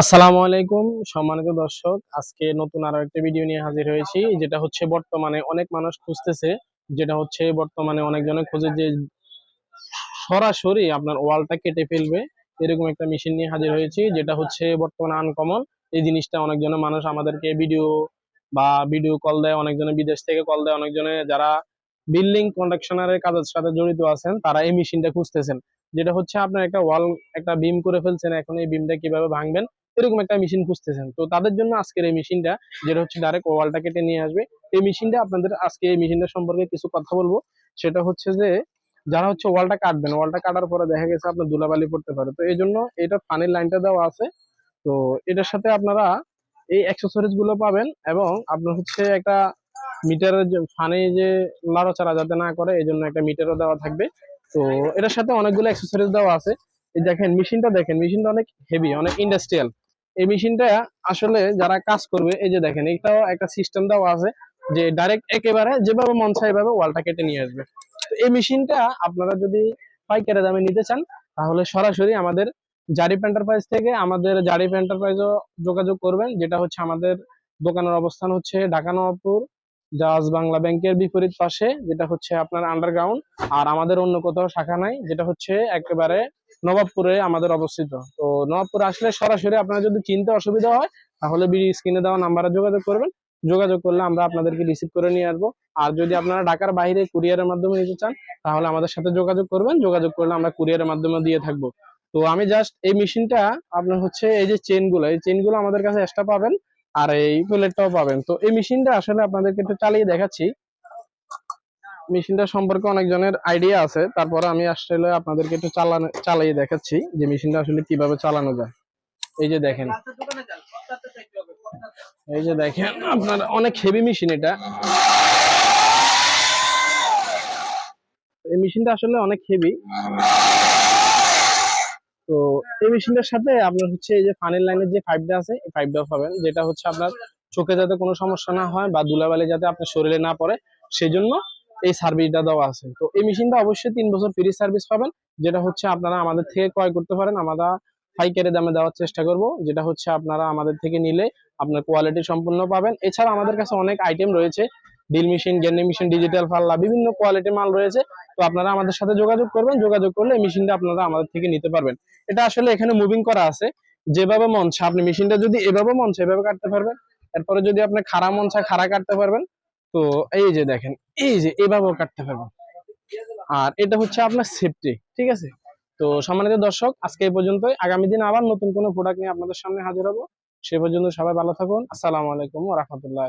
আসসালামু আলাইকুম, সম্মানিত দর্শক, আজকে নতুন আরও একটা ভিডিও নিয়ে হাজির হয়েছি, যেটা হচ্ছে বর্তমানে অনেক মানুষ খুঁজতেছে, যেটা হচ্ছে বর্তমানে অনেকজনে খোঁজে যে সরাসরি আপনার ওয়ালটা কেটে ফেলবে, এরকম একটা মেশিন নিয়ে হাজির হয়েছি, যেটা হচ্ছে বর্তমানে আনকমন এই জিনিসটা অনেকজনের মানুষ আমাদেরকে ভিডিও বা ভিডিও কল দেয়, অনেকজনে বিদেশ থেকে কল দেয়, অনেকজনে যারা বিল্ডিং কন্ডাকশনারের কাজের সাথে জড়িত আছেন, তারা এই মেশিনটা খুঁজতেছেন। যেটা হচ্ছে আপনার একটা ওয়াল, একটা বিম করে ফেলছেন, এখন এই বিমটা কীভাবে ভাঙবেন, এরকম একটা মেশিন খুঁজতেছেন। তো তাদের জন্য আজকের এই মেশিনটা, যেটা হচ্ছে ডাইরেক্ট ওয়ালটা কেটে নিয়ে আসবে। এই মেশিনটা আপনাদের আজকে এই মেশিনটা সম্পর্কে কিছু কথা বলব। সেটা হচ্ছে যে, যারা হচ্ছে ওয়ালটা কাটবেন, ওয়ালটা কাটার পরে দেখা গেছে আপনার ধুলাবালি পড়তে পারে। তো এই জন্য এটা পানির লাইনটা দেওয়া আছে। তো এটার সাথে আপনারা এই অ্যাক্সেসরিজগুলো পাবেন এবং আপনার হচ্ছে একটা মিটারের ফানে যে লাড়াচাড়া যাতে না করে এই জন্য একটা মিটারও দেওয়া থাকবে। তো এটার সাথে অনেকগুলো অ্যাক্সেসরিজ দেওয়া আছে। এই দেখেন, মেশিনটা দেখেন, মেশিনটা অনেক হেভি অনেক ইন্ডাস্ট্রিয়াল এই মেশিনটা আসলে যারা কাজ করবে, এই যে দেখেন, এটাও একটা সিস্টেম দেওয়া আছে যে ডাইরেক্ট একেবারে যেভাবে মন চায় এভাবে ওয়ালটা কেটে নিয়ে আসবে। তো এই মেশিনটা আপনারা যদি পাইকারি দামে নিতে চান, তাহলে সরাসরি আমাদের জারিপ এন্টারপ্রাইজ থেকে আমাদের জারিপ এন্টারপ্রাইজও যোগাযোগ করবেন। যেটা হচ্ছে আমাদের দোকানের অবস্থান হচ্ছে ঢাকা নবাবপুর জাহাজ বাংলা ব্যাংকের বিপরীত পাশে, যেটা হচ্ছে আপনার আন্ডারগ্রাউন্ড আর আমাদের অন্য কোথাও শাখা নাই, যেটা হচ্ছে একেবারে নবাবপুরে আমাদের অবস্থিত। তো নবাবপুরে আসলে সরাসরি আপনার যদি চিনতে অসুবিধা হয়, তাহলে বিডি স্ক্রিনে দেওয়া নাম্বারে যোগাযোগ করবেন। যোগাযোগ করলে আমরা আপনাদেরকে রিসিভ করে নিয়ে আসব। আর যদি আপনারা ঢাকার বাইরে কুরিয়ারের মাধ্যমে নিতে চান, তাহলে আমাদের সাথে যোগাযোগ করবেন। যোগাযোগ করলে আমরা কুরিয়ারের মাধ্যমে দিয়ে থাকব। তো আমি জাস্ট এই মেশিনটা আপনার হচ্ছে এই যে চেনগুলো, এই চেনগুলো আমাদের কাছে এক্সট্রা পাবেন। আর এই প্লেটটাও পাবেন। তো এই মেশিনটা আসলে আপনাদেরকে একটু চালিয়ে দেখাচ্ছি। মেশিনটা সম্পর্কে অনেকজনের আইডিয়া আছে। তারপরে আমি আসলে আপনাদেরকে একটু চালানো, চালিয়ে দেখাচ্ছি যে মেশিনটা আসলে কীভাবে চালানো যায়। এই যে দেখেন। এই যে দেখেন, আপনার অনেক হেভি মেশিন এটা। এই মেশিনটা আসলে অনেক হেভি তো এই মেশিনটার সাথে আপনার হচ্ছে এই যে ফানের লাইনের যে পাইপটা আছে, এই পাইপটাও পাবেন। যেটা হচ্ছে আপনার চোখে যাতে কোনো সমস্যা না হয় বা ধুলাবালি যাতে আপনার শরীরে না পড়ে সেই জন্য এই সার্ভিসটা দেওয়া আছে। তো এই মেশিনটা অবশ্যই তিন বছর ফ্রি সার্ভিস পাবেন, যেটা হচ্ছে আপনারা আমাদের থেকে ক্রয় করতে পারেন। আমরা পাইকারি দামে দেওয়ার চেষ্টা করব, যেটা হচ্ছে আপনারা আমাদের থেকে নিলে আপনার কোয়ালিটি সম্পূর্ণ পাবেন। এছাড়া আমাদের কাছে অনেক আইটেম রয়েছে ডিল মেশিন গ্যান্ডি মেশিন ডিজিটাল পাল্লা, বিভিন্ন কোয়ালিটির মাল রয়েছে। তো আপনারা আমাদের সাথে যোগাযোগ করবেন। যোগাযোগ করলে মেশিনটা আপনারা আমাদের থেকে নিতে পারবেন। এটা আসলে এখানে মুভিং করা আছে। যেভাবে মন চায়, আপনি মেশিনটা যদি এভাবে মন চায়, এভাবে কাটতে পারবেন। এরপরে যদি আপনি খাড়া মন চায়, খাড়া কাটতে পারবেন। তো এই যে দেখেন, এই যে এভাবেও কাটতে পারবেন। আর এটা হচ্ছে আপনার সেফটি ঠিক আছে? তো সম্মানিত দর্শক, আজকে এই পর্যন্তই। আগামী দিন আবার নতুন কোনো প্রোডাক্ট নিয়ে আপনাদের সামনে হাজির হব। সে পর্যন্ত সবাই ভালো থাকুন। আসসালামু আলাইকুম রহমতুল্লাহ